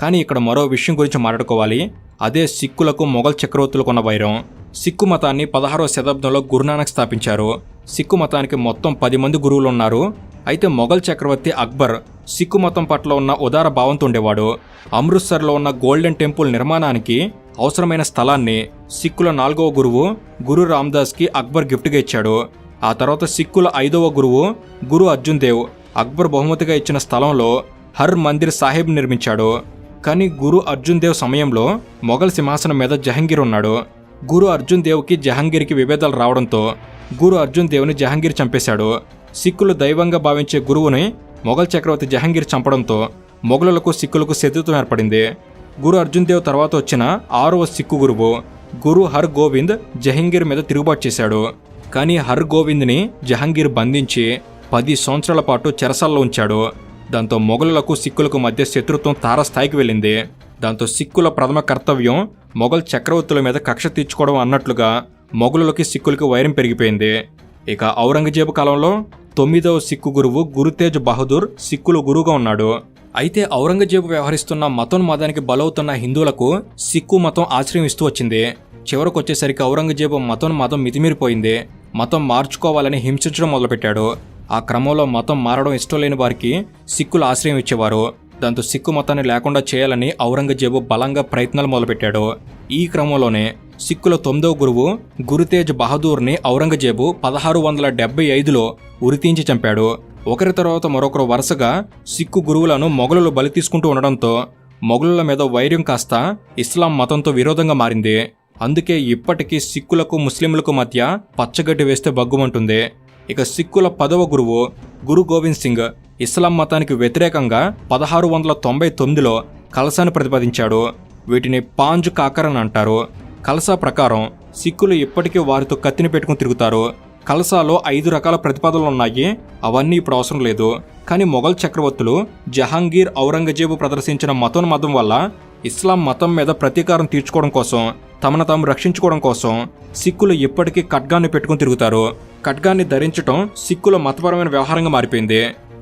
కానీ ఇక్కడ మరో విషయం గురించి మాట్లాడుకోవాలి. అదే సిక్కులకు మొఘల్ చక్రవర్తులకు ఉన్న వైరం. సిక్కు మతాన్ని పదహారవ శతాబ్దంలో గురునానక్ స్థాపించారు. సిక్కు మతానికి మొత్తం పది మంది గురువులు ఉన్నారు. అయితే మొఘల్ చక్రవర్తి అక్బర్ సిక్కు మతం పట్ల ఉన్న ఉదార భావంతో ఉండేవాడు. అమృత్సర్లో ఉన్న గోల్డెన్ టెంపుల్ నిర్మాణానికి అవసరమైన స్థలాన్ని సిక్కుల నాలుగవ గురువు గురు రామ్దాస్కి అక్బర్ గిఫ్ట్గా ఇచ్చాడు. ఆ తర్వాత సిక్కుల ఐదవ గురువు గురు అర్జున్ దేవ్ అక్బర్ బహుమతిగా ఇచ్చిన స్థలంలో హర్ మందిర్ సాహెబ్ నిర్మించాడు. కానీ గురు అర్జున్ దేవ్ సమయంలో మొఘల్ సింహాసనం మీద జహంగీర్ ఉన్నాడు. గురు అర్జున్ దేవ్కి జహంగీర్కి విభేదాలు రావడంతో గురు అర్జున్ దేవ్ని జహంగీర్ చంపేశాడు. సిక్కులు దైవంగా భావించే గురువుని మొఘల్ చక్రవర్తి జహంగీర్ చంపడంతో మొఘలులకు సిక్కులకు శత్రుత్వం ఏర్పడింది. గురు అర్జున్ దేవ్ తర్వాత వచ్చిన ఆరవ సిక్కు గురువు గురు హర్ గోవింద్ జహంగీర్ మీద తిరుగుబాటు చేశాడు. కానీ హర్ గోవింద్ని జహంగీర్ బంధించి పది సంవత్సరాల పాటు చెరసాల్లో ఉంచాడు. దాంతో మొఘలులకు సిక్కులకు మధ్య శత్రుత్వం తారస్థాయికి వెళ్ళింది. దాంతో సిక్కుల ప్రథమ కర్తవ్యం మొఘల్ చక్రవర్తుల మీద కక్ష తీర్చుకోవడం అన్నట్లుగా మొఘలులకి సిక్కులకి వైరం పెరిగిపోయింది. ఇక ఔరంగజేబు కాలంలో తొమ్మిదవ సిక్కు గురువు గురుతేజ్ బహదూర్ సిక్కులు గురువుగా ఉన్నాడు. అయితే ఔరంగజేబు వ్యవహరిస్తున్న మతోన్మాదానికి బలవుతున్న హిందువులకు సిక్కు మతం ఆశ్రయం ఇస్తూ వచ్చింది. చివరకు వచ్చేసరికి ఔరంగజేబు మతోన్మాదం మితిమీరిపోయింది. మతం మార్చుకోవాలని హింసించడం మొదలుపెట్టాడు. ఆ క్రమంలో మతం మారడం ఇష్టం లేని వారికి సిక్కులు ఆశ్రయం ఇచ్చేవారు. దాంతో సిక్కు మతాన్ని లేకుండా చేయాలని ఔరంగజేబు బలంగా ప్రయత్నాలు మొదలుపెట్టాడు. ఈ క్రమంలోనే సిక్కుల తొమ్మిదవ గురువు గురుతేజ్ బహదూర్ని ఔరంగజేబు పదహారు వందల డెబ్బై ఐదులో ఉరితీంచి చంపాడు. ఒకరి తర్వాత మరొకరు వరుసగా సిక్కు గురువులను మొఘలులు బలి తీసుకుంటూ ఉండడంతో మొఘలుల మీద వైర్యం కాస్త ఇస్లాం మతంతో విరోధంగా మారింది. అందుకే ఇప్పటికీ సిక్కులకు ముస్లింలకు మధ్య పచ్చగడ్డి వేస్తే బగ్గుమంటుంది ఇక సిక్కుల పదవ గురువు గురు గోవింద్ సింగ్ ఇస్లాం మతానికి వ్యతిరేకంగా పదహారు వందల తొంభై తొమ్మిదిలో కలసాను ప్రతిపాదించాడు. వీటిని పాంజ్ కాకర్ అని అంటారు. కలసా ప్రకారం సిక్కులు ఇప్పటికీ వారితో కత్తిని పెట్టుకుని తిరుగుతారు. కలసాలో ఐదు రకాల ప్రతిపాదనలు ఉన్నాయి. అవన్నీ ఇప్పుడు అవసరం లేదు. కానీ మొఘల్ చక్రవర్తులు జహాంగీర్ ఔరంగజేబు ప్రదర్శించిన మతోన్మతం వల్ల ఇస్లాం మతం మీద ప్రతీకారం తీర్చుకోవడం కోసం తమను తాము రక్షించుకోవడం కోసం సిక్కులు ఇప్పటికీ ఖడ్గాన్ని పెట్టుకుని తిరుగుతారు. ఖడ్గాన్ని ధరించటం సిక్కుల మతపరమైన వ్యవహారంగా మారిపోయింది.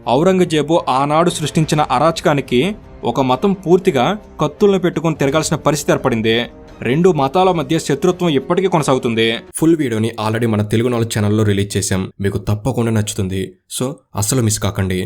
ఔరంగజేబు ఆనాడు సృష్టించిన అరాచకానికి ఒక మతం పూర్తిగా కత్తులను పెట్టుకుని తిరగాల్సిన పరిస్థితి ఏర్పడింది. రెండు మతాల మధ్య శత్రుత్వం ఇప్పటికీ కొనసాగుతుంది. ఫుల్ వీడియోని ఆల్రెడీ మన తెలుగు నాలుగు ఛానల్లో రిలీజ్ చేశాం. మీకు తప్పకుండా నచ్చుతుంది. సో అస్సలు మిస్ కాకండి.